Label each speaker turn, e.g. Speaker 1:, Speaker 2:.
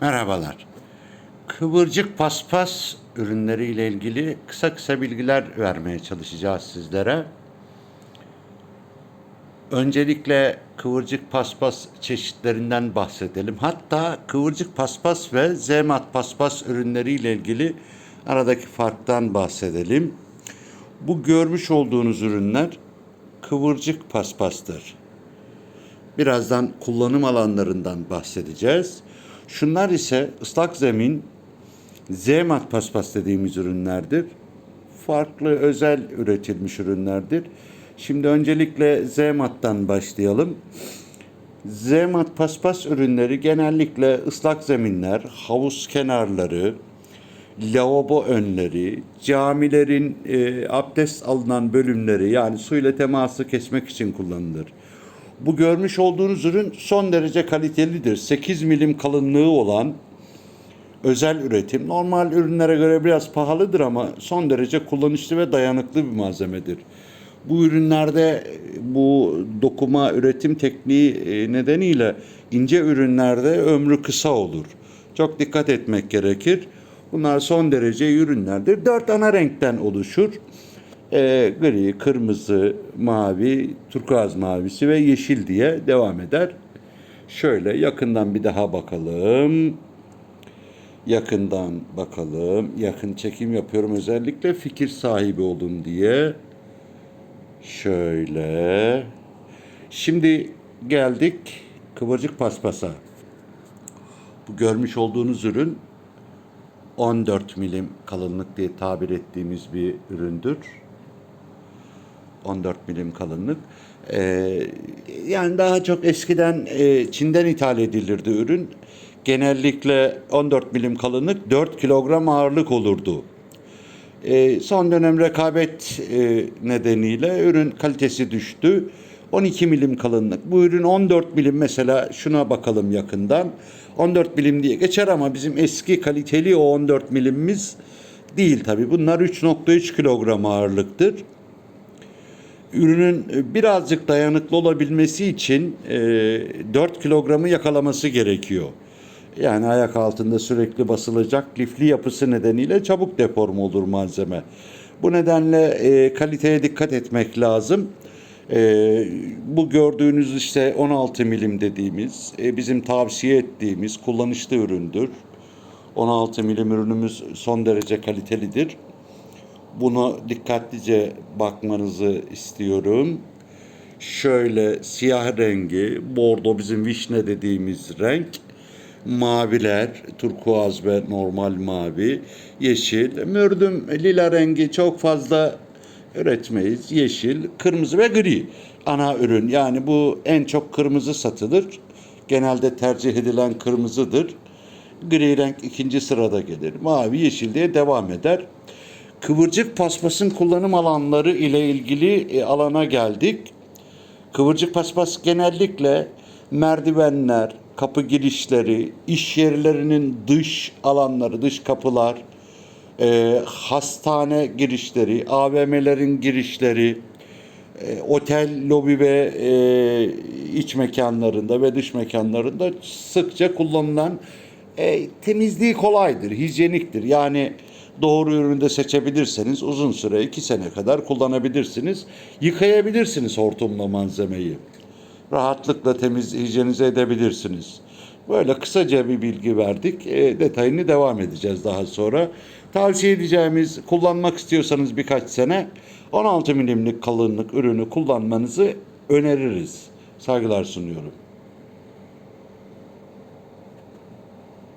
Speaker 1: Merhabalar. Kıvırcık paspas ürünleri ile ilgili kısa kısa bilgiler vermeye çalışacağız sizlere. Öncelikle kıvırcık paspas çeşitlerinden bahsedelim. Hatta kıvırcık paspas ve zemat paspas ürünleri ile ilgili aradaki farktan bahsedelim. Bu görmüş olduğunuz ürünler kıvırcık paspastır. Birazdan kullanım alanlarından bahsedeceğiz. Şunlar ise ıslak zemin, zemat paspas dediğimiz ürünlerdir. Farklı özel üretilmiş ürünlerdir. Şimdi öncelikle zemattan başlayalım. Zemat paspas ürünleri genellikle ıslak zeminler, havuz kenarları, lavabo önleri, camilerin e, abdest alınan bölümleri yani suyla teması kesmek için kullanılır. Bu görmüş olduğunuz ürün son derece kalitelidir. 8 milim kalınlığı olan özel üretim. Normal ürünlere göre biraz pahalıdır ama son derece kullanışlı ve dayanıklı bir malzemedir. Bu ürünlerde bu dokuma üretim tekniği e, nedeniyle ince ürünlerde ömrü kısa olur. Çok dikkat etmek gerekir. Bunlar son derece ürünlerdir. Dört ana renkten oluşur. E, gri, kırmızı, mavi, turkuaz mavisi ve yeşil diye devam eder. Şöyle yakından bir daha bakalım. Yakından bakalım. Yakın çekim yapıyorum özellikle fikir sahibi olun diye. Şöyle. Şimdi geldik kıvırcık paspasa. Bu görmüş olduğunuz ürün 14 milim kalınlık diye tabir ettiğimiz bir üründür. 14 milim kalınlık. Ee, yani daha çok eskiden e, Çin'den ithal edilirdi ürün. Genellikle 14 milim kalınlık 4 kilogram ağırlık olurdu. Ee, son dönem rekabet e, nedeniyle ürün kalitesi düştü. 12 milim kalınlık. Bu ürün 14 milim mesela şuna bakalım yakından. 14 milim diye geçer ama bizim eski kaliteli o 14 milimimiz değil tabi. Bunlar 3.3 kilogram ağırlıktır. Ürünün birazcık dayanıklı olabilmesi için e, 4 kilogramı yakalaması gerekiyor. Yani ayak altında sürekli basılacak lifli yapısı nedeniyle çabuk deforme olur malzeme. Bu nedenle e, kaliteye dikkat etmek lazım. E, bu gördüğünüz işte 16 milim dediğimiz e, bizim tavsiye ettiğimiz kullanışlı üründür. 16 milim ürünümüz son derece kalitelidir. Bunu dikkatlice bakmanızı istiyorum. Şöyle siyah rengi, bordo bizim vişne dediğimiz renk maviler, turkuaz ve normal mavi, yeşil, mürdüm lila rengi çok fazla üretmeyiz. Yeşil, kırmızı ve gri ana ürün. Yani bu en çok kırmızı satılır. Genelde tercih edilen kırmızıdır. Gri renk ikinci sırada gelir. Mavi, yeşil diye devam eder. Kıvırcık paspasın kullanım alanları ile ilgili e, alana geldik. Kıvırcık paspas genellikle merdivenler, kapı girişleri, iş yerlerinin dış alanları, dış kapılar, e, hastane girişleri, AVM'lerin girişleri, e, otel lobi ve e, iç mekanlarında ve dış mekanlarında sıkça kullanılan e, temizliği kolaydır, hijyeniktir. Yani doğru ürünü de seçebilirseniz uzun süre iki sene kadar kullanabilirsiniz. Yıkayabilirsiniz hortumla malzemeyi rahatlıkla temiz hijyenize edebilirsiniz. Böyle kısaca bir bilgi verdik. E, detayını devam edeceğiz daha sonra. Tavsiye edeceğimiz kullanmak istiyorsanız birkaç sene 16 milimlik kalınlık ürünü kullanmanızı öneririz. Saygılar sunuyorum.